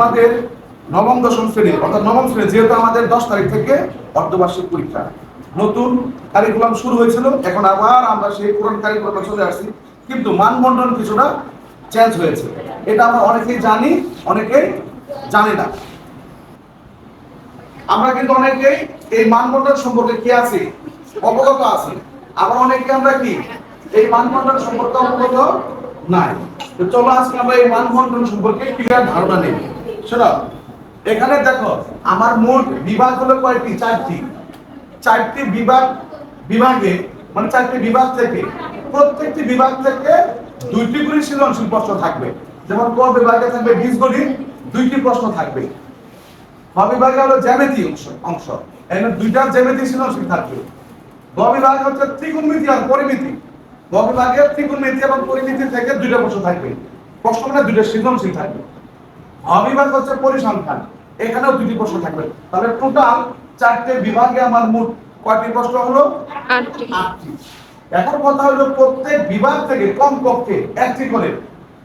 আমাদের নবম, দশম শ্রেণি, অর্থাৎ নবম শ্রেণি, যেহেতু আমাদের দশ তারিখ থেকে অর্ধবার্ষিক পরীক্ষা। নতুন কারিকুলাম শুরু হয়েছিল, এখন আবার আমরা সেই পুরনো কারিকুলামে চলে আসছি, কিন্তু মানবন্টন কিছুটা চেঞ্জ হয়েছে। এটা আমরা অনেকেই জানি অনেকেই জানি না। আমরা কিন্তু অনেকেই এই মানবন্টন সম্পর্কে কি আছি? অবগত আছি। আবার অনেকে আমরা কি? এই মানবন্টন সম্পর্কে অবগত নাই। তো চলো আজকে আমরা এই মানবন্টন সম্পর্কে ক্লিয়ার ধারণা নেব শোনো, এখানে দেখো, আমার মোট বিভাগ হলো কয়টি? চারটি। চারটি বিভাগ, বিভাগে মানে চারটি বিভাগ থেকে, প্রত্যেকটি বিভাগ থেকে দুইটি করে সৃজনশীল প্রশ্ন থাকবে। যেমন ক বিভাগে থাকবে বীজগণিত দুইটি প্রশ্ন থাকবে। খ বিভাগে হলো জ্যামিতি অংশ অংশ। এখানে দুইটা জ্যামিতি সৃজনশীল থাকবে। গ বিভাগে হচ্ছে ত্রিকোণমিতি আর পরিমিতি। গ বিভাগে ত্রিকোণমিতি এবং পরিমিতি থেকে দুইটা প্রশ্ন থাকবে। প্রশ্ন মানে দুইটা সৃজনশীল থাকবে। বিভাগ হচ্ছে পরিসংখ্যান। এখানেও দুটি প্রশ্ন থাকবে। তাহলে টোটাল চারটে বিভাগে আমার মোট কয়টি প্রশ্ন হলো? আটটি। এখন কথা হলো প্রত্যেক বিভাগ থেকে কমপক্ষে একটি করে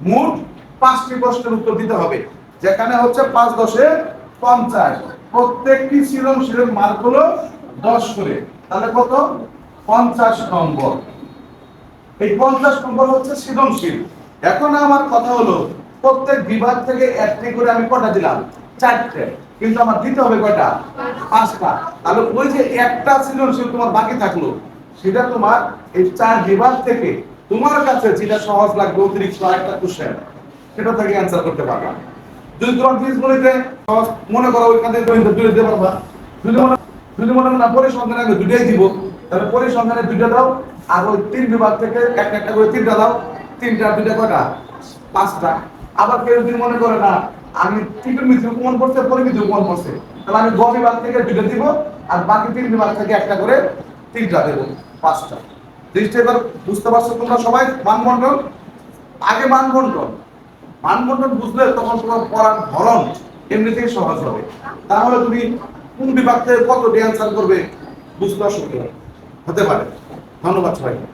মোট পাঁচটি প্রশ্নের উত্তর দিতে হবে। যেখানে হচ্ছে পাঁচ দশে পঞ্চাশ। প্রত্যেকটি সৃজনশীলের মার্ক হলো দশ করে। তাহলে কত? পঞ্চাশ নম্বর। এই পঞ্চাশ নম্বর হচ্ছে সৃজনশীল। এখন আমার কথা হলো প্রত্যেক বিভাগ থেকে একটি করে আমি কটা দিলাম? চারটে। কিন্তু আমার দিতে হবে কয়টা? পাঁচটা। তাহলে ওই যে একটা সৃজনশীল তোমার বাকি থাকল, সেটা তোমার এই চার বিভাগ থেকে তোমার কাছে যেটা সহজ লাগবে অতিরিক্ত একটা কোশ্চেন সেটা থেকে অ্যান্সার করতে পারবা। যদি তোমার বলিতে সহজ মনে করো ওইখান থেকে তুমি দুটো দিতে পারবা। যদি মনে যদি মনে করো না পরিসংখ্যানে আমি দুটাই দিব, তাহলে পরিসংখ্যানে দুইটা দাও, আর ওই তিন বিভাগ থেকে একটা একটা করে তিনটা দাও। তিনটা, দুইটা, কয়টা? পাঁচটা। আবার কেউ যদি মনে করে, না, আমি মিত্র উপমান করতে পরিমিতি উপমান করছে তাহলে আমি দশ বিভাগ থেকে দুইটা দিব আর বাকি তিন বিভাগ থেকে একটা করে তিনটা দেবো, পাঁচটা। জিনিসটা এবার বুঝতে পারছ তোমরা সবাই? মানবন্টন আগে মানবন্টন মানবন্টন বুঝলে তখন তোমার পড়ার ধরন এমনিতেই সহজ হবে। তাহলে তুমি কোন বিভাগ থেকে কত অ্যান্সার করবে, বুঝতে অসুবিধা হতে পারে। ধন্যবাদ সবাইকে।